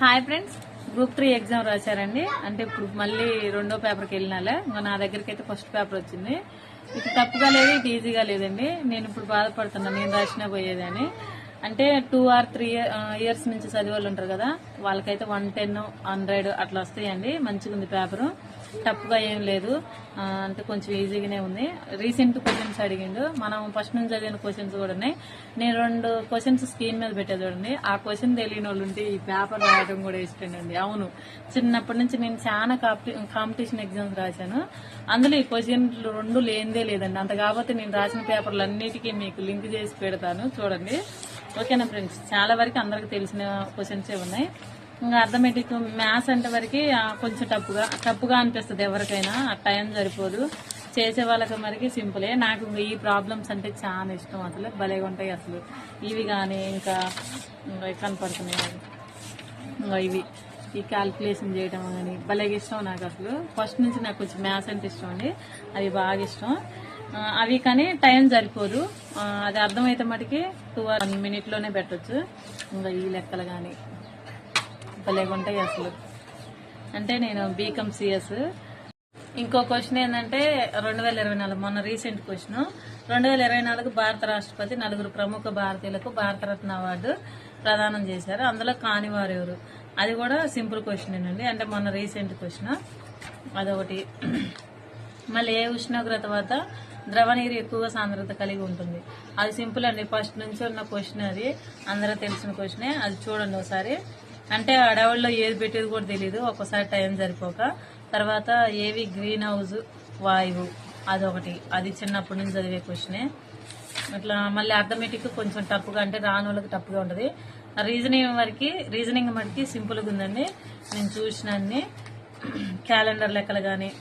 Hi friends group three exam రాశారండి. అంటే ఇప్పుడు మళ్ళీ రెండో పేపర్కి వెళ్ళినాలే. ఇంకా నా దగ్గరికి అయితే ఫస్ట్ పేపర్ వచ్చింది. ఇది తప్పుగా లేదు ఇది ఈజీగా లేదండి. నేను ఇప్పుడు బాధపడుతున్నా నేను రాసినా పోయేదని. అంటే టూ ఆర్ త్రీ ఇయర్స్ నుంచి చదివే వాళ్ళు ఉంటారు కదా వాళ్ళకైతే వన్ టెన్ హండ్రెడ్ అట్లా వస్తాయండి. మంచిగా ఉంది పేపరు తప్పుగా ఏం లేదు. అంటే కొంచెం ఈజీగానే ఉంది. రీసెంట్ క్వశ్చన్స్ అడిగిండు. మనం ఫస్ట్ నుంచి చదివిన క్వశ్చన్స్ కూడా ఉన్నాయి. నేను రెండు క్వశ్చన్స్ స్క్రీన్ మీద పెట్టే చూడండి. ఆ క్వశ్చన్ తెలియని వాళ్ళు ఉంటే ఈ పేపర్ రాయడం కూడా ఇష్టండి అవును. చిన్నప్పటి నుంచి నేను చాలా కాంపిటీషన్ ఎగ్జామ్స్ రాశాను. అందులో ఈ క్వశ్చన్లు రెండు లేనిదే లేదండి. అంత కాబట్టి నేను రాసిన పేపర్లు అన్నిటికీ మీకు లింక్ చేసి పెడతాను. చూడండి. ఓకేనా ఫ్రెండ్స్? చాలా వరకు అందరికి తెలిసిన క్వశ్చన్సే ఉన్నాయి. ఇంకా అర్థమెటిక్ మ్యాథ్స్ అంటే వరకు కొంచెం టప్పుగా టప్పుగా అనిపిస్తుంది ఎవరికైనా. ఆ టైం సరిపోదు. చేసే వాళ్ళకి మరికి సింపులే నాకు ఇంకా ఈ ప్రాబ్లమ్స్ అంటే చాలా ఇష్టం అసలు. భలేగా ఉంటాయి అసలు. ఇవి కానీ ఇంకా కనపడుతున్నాయి ఇంకా ఇవి ఈ క్యాల్కులేషన్ చేయడం కానీ భలేగా ఇష్టం నాకు అసలు. ఫస్ట్ నుంచి నాకు కొంచెం మ్యాథ్స్ అంటే ఇష్టం అండి. అది బాగా ఇష్టం. అవి కానీ టైం సరిపోదు. అది అర్థమైతే మటుకి టూ వన్ మినిట్లోనే పెట్టచ్చు. ఇంకా ఈ లెక్కలు కానీ భలేగా ఉంటాయి అసలు. అంటే నేను బీకామ్ సిఎస్ ఇంకో క్వశ్చన్ ఏంటంటే రెండు వేల ఇరవై నాలుగు మొన్న రీసెంట్ క్వశ్చన్ రెండు వేల ఇరవై నాలుగు భారత రాష్ట్రపతి నలుగురు ప్రముఖ భారతీయులకు భారతరత్న అవార్డు ప్రదానం చేశారు. అందులో కానివారు ఎవరు? అది కూడా సింపుల్ క్వశ్చన్ అండి. అంటే మొన్న రీసెంట్ క్వశ్చన్ అదొకటి. మళ్ళీ ఏ ఉష్ణోగ్రత వద్ద ద్రవ నీరు ఎక్కువగా సాంద్రత కలిగి ఉంటుంది. అది సింపుల్ అండి. ఫస్ట్ నుంచి ఉన్న క్వశ్చన్ అది. అందరూ తెలిసిన క్వశ్చనే అది చూడండి ఒకసారి. అంటే అడవుల్లో ఏది పెట్టేది కూడా తెలియదు ఒక్కసారి టైం సరిపోక. తర్వాత ఏవి గ్రీన్ హౌస్ వాయువు. అదొకటి. అది చిన్నప్పటి నుంచి చదివే క్వశ్చనే ఇట్లా మళ్ళీ అర్థమెటిక్ కొంచెం టప్పుగా అంటే రాని వాళ్ళకి టప్పుగా ఉంటుంది. రీజనింగ్ వరకు రీజనింగ్ మటుకి సింపుల్గా ఉందండి. నేను చూసినన్ని. క్యాలెండర్ లెక్కలు కానీ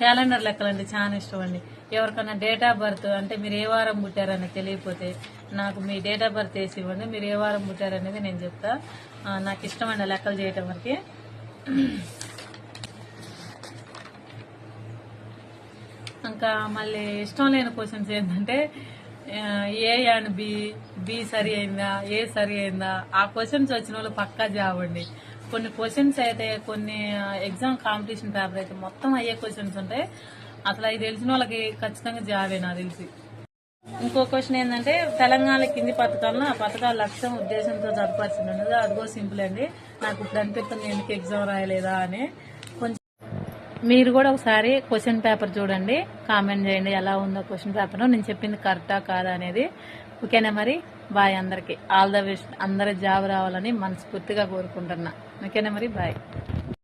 క్యాలెండర్ లెక్కలంటే చాలా ఇష్టం అండి. ఎవరికైనా డేట్ ఆఫ్ బర్త్ అంటే మీరు ఏ వారం పుట్టారని తెలియకపోతే నాకు మీ డేట్ ఆఫ్ బర్త్ వేసి ఇవ్వండి మీరు ఏ వారం పుట్టారనేది నేను చెప్తా. నాకు ఇష్టమైన లెక్కలు చేయటం వరకు. ఇంకా మళ్ళీ ఇష్టం లేని క్వశ్చన్స్ ఏంటంటే ఏ అండ్ బి బి సరి అయిందా ఏ సరి అయిందా ఆ క్వశ్చన్స్ వచ్చిన వాళ్ళు పక్కా జాబండి కొన్ని క్వశ్చన్స్ అయితే కొన్ని ఎగ్జామ్ కాంపిటీషన్ పేపర్ అయితే మొత్తం అయ్యే క్వశ్చన్స్ ఉంటాయి. అసలు అవి తెలిసిన వాళ్ళకి ఖచ్చితంగా జాబే నాకు తెలిసి. ఇంకో క్వశ్చన్ ఏంటంటే తెలంగాణ కింది పథకాలను ఆ పథకాల లక్ష్యం ఉద్దేశంతో జరపాల్సింది ఉన్నది అదిగో సింపుల్ అండి. నాకు ఇప్పుడు అనిపిస్తుంది ఎందుకు ఎగ్జామ్ రాయలేదా అని. కొంచెం మీరు కూడా ఒకసారి క్వశ్చన్ పేపర్ చూడండి. కామెంట్ చేయండి ఎలా ఉందో క్వశ్చన్ పేపర్ నేను చెప్పింది కరెక్టా కాదా అనేది. ఓకేనా మరి? బాయ్ అందరికి. All the best. అందరి జాబ్ రావాలని మనస్ఫూర్తిగా కోరుకుంటున్నా. ఓకేనా మరి? బాయ్.